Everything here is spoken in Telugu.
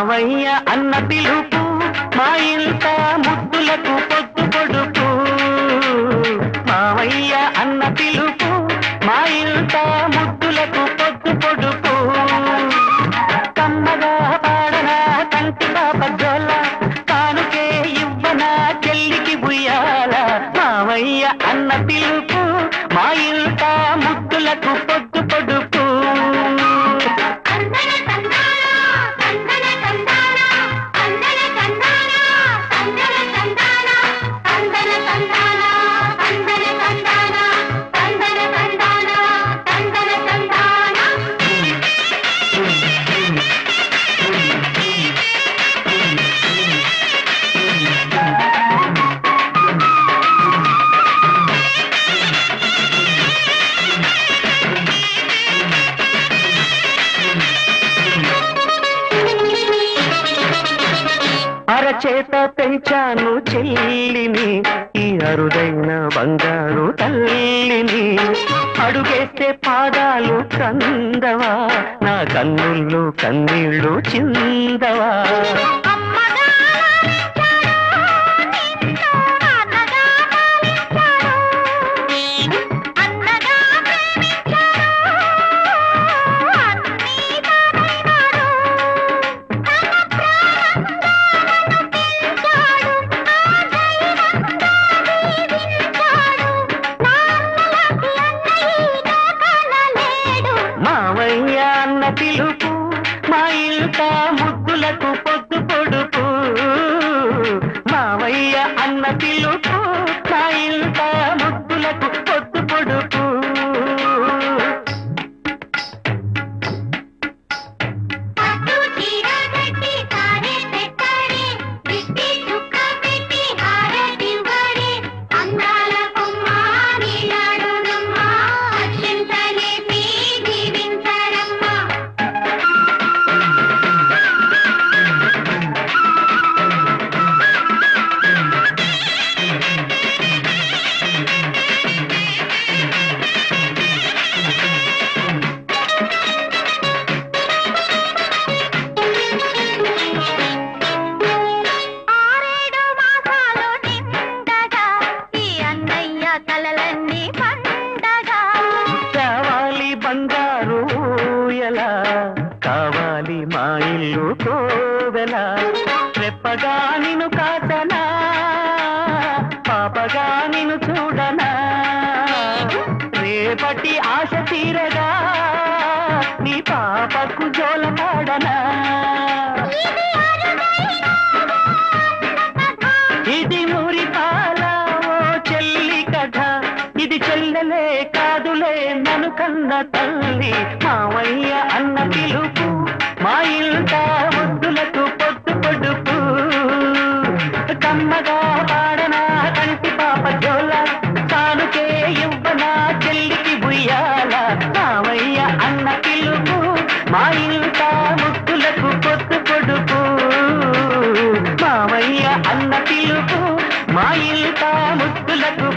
మావయ్య అన్న పిలుపు మా ఇంత ముద్దులకు పొద్దు కొడుకు మావయ్య అన్న పిలుపు మా ఇంత ముద్దులకు పొద్దు కొడుకు కమ్మగా పాడనా కంటి పాప కానుకే ఇవ్వనా చెల్లికి బుయ్యాల మావయ్య అన్న పిలుపు మా ఇంత ముద్దులకు పొద్దు కొడుకు చేత పెంచాను చెల్లిని ఈ అరుదైన బంగారు తల్లిని. అడుగేస్తే పాదాలు కందవా నా కన్నుల్లో కన్నీళ్ళు చిందవా. ముద్దులకు పొద్దు కోవెలా? కావాలి మా ఇల్లు కోవెలా? రెప్పగా నిన్ను కాటనా పాపగా నిన్ను చూడనా? రేపటి ఆశ తీరగా? నీ పాపకు జోలపాడనా ఇది మురి పాల ఇది ఓ చెల్లి కథ. ఇది చెల్లలేక తల్లులే నను కన్న తల్లి మావయ్య అన్న పిలుపు. మా ఇంట ముద్దులకు పొద్దు పొడుపు. కమ్మగా పాడనా కంటి పాప జోల. తానుకే ఇవ్వనా చెల్లికి బుయ్యాల మావయ్య అన్న పిలుపు. మా ఇంట ముద్దులకు పొద్దు పొడుపు. మావయ్య అన్న పిలుపు. మా ఇంట ముద్దులకు